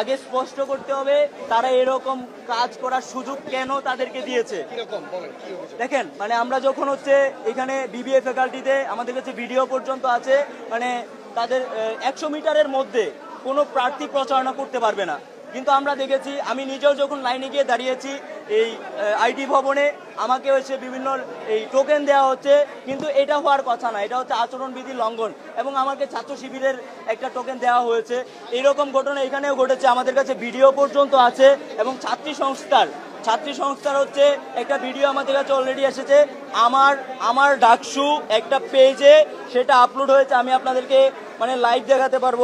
আগে স্পষ্ট করতে হবে তারা এরকম কাজ করার সুযোগ কেন তাদেরকে দিয়েছে? দেখেন মানে আমরা যখন হচ্ছে এখানে বিবিএ ফ্যাকাল্টিতে আমাদের কাছে ভিডিও পর্যন্ত আছে মানে তাদের একশো মিটারের মধ্যে কোনো প্রার্থী প্রচারণা করতে পারবে না। কিন্তু আমরা দেখেছি, আমি নিজেও যখন লাইনে গিয়ে দাঁড়িয়েছি এই আইটি ভবনে আমাকে হচ্ছে বিভিন্ন এই টোকেন দেওয়া হচ্ছে, কিন্তু এটা হওয়ার কথা না, এটা হচ্ছে আচরণবিধি লঙ্ঘন। এবং আমাকে ছাত্র শিবিরের একটা টোকেন দেওয়া হয়েছে। এইরকম ঘটনা এখানেও ঘটেছে, আমাদের কাছে ভিডিও পর্যন্ত আছে, এবং ছাত্রী সংস্থার ছাত্রী সংস্থার হচ্ছে একটা ভিডিও আমাদের কাছে অলরেডি এসেছে। আমার আমার ডাকসু একটা পেজে সেটা আপলোড হয়েছে, আমি আপনাদেরকে মানে লাইভ দেখাতে পারব।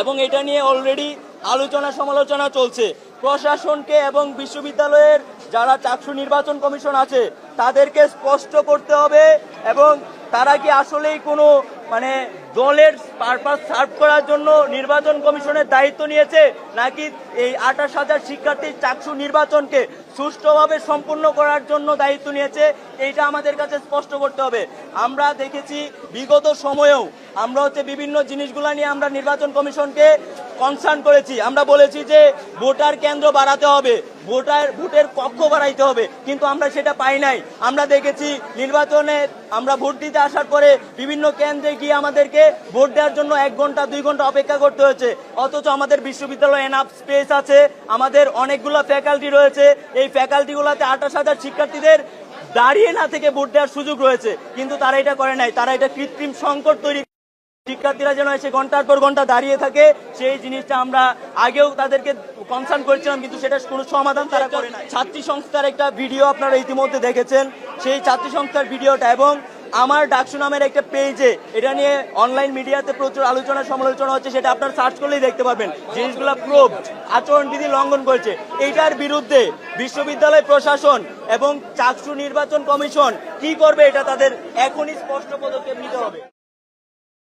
এবং এটা নিয়ে অলরেডি আলোচনা সমালোচনা চলছে। প্রশাসনকে এবং বিশ্ববিদ্যালয়ের যারা চাকসু নির্বাচন কমিশন আছে, তাদেরকে স্পষ্ট করতে হবে এবং তারা কি আসলেই কোনো মানে দলের পারপাস সার্ভ করার জন্য নির্বাচন কমিশনের দায়িত্ব নিয়েছে, নাকি এই আঠাশ হাজার শিক্ষার্থীর চাকসু নির্বাচনকে সুষ্ঠুভাবে সম্পূর্ণ করার জন্য দায়িত্ব নিয়েছে, এইটা আমাদের কাছে স্পষ্ট করতে হবে। আমরা দেখেছি বিগত সময়েও আমরা হচ্ছে বিভিন্ন জিনিসগুলা নিয়ে আমরা নির্বাচন কমিশনকে কনসার্ন করেছি। আমরা বলেছি যে ভোটার কেন্দ্র বাড়াতে হবে, ভোটার, ভোটের কক্ষ বাড়াইতে হবে, কিন্তু আমরা সেটা পাই নাই। আমরা দেখেছি নির্বাচনে আমরা ভোট দিতে আসার পরে বিভিন্ন কেন্দ্রে গিয়ে আমাদেরকে ভোট দেওয়ার জন্য এক ঘণ্টা, দুই ঘণ্টা অপেক্ষা করতে হয়েছে। অথচ আমাদের বিশ্ববিদ্যালয়ে এনাফ স্পেস আছে, আমাদের অনেকগুলো ফ্যাকাল্টি রয়েছে। এই ফ্যাকাল্টিগুলোতে আঠাশ হাজার শিক্ষার্থীদের দাঁড়িয়ে না থেকে ভোট দেওয়ার সুযোগ রয়েছে। কিন্তু তারা এটা করে নাই। তারা এটা কৃত্রিম সংকট তৈরি শিক্ষার্থীরা যেন এসে ঘণ্টার পর ঘণ্টা দাঁড়িয়ে থাকে, সেই জিনিসটা আমরা আগেও তাদেরকে কনসার্ন করেছিলাম, কিন্তু সেটা কোনো সমাধান তারা করে না ছাত্রী সংস্থার একটা ভিডিও আপনারা ইতিমধ্যে দেখেছেন। সেই ছাত্রী সংস্থার ভিডিওটা এবং আমার ডাকসু নামের একটা পেজে এটা নিয়ে অনলাইন মিডিয়াতে প্রচুর আলোচনা সমালোচনা হচ্ছে, সেটা আপনার সার্চ করলেই দেখতে পাবেন জিনিসগুলো প্রোভ আচরণবিধি লঙ্ঘন করেছে। এইটার বিরুদ্ধে বিশ্ববিদ্যালয় প্রশাসন এবং চাকসু নির্বাচন কমিশন কি করবে এটা তাদের এখনই স্পষ্ট পদক্ষেপ নিতে হবে।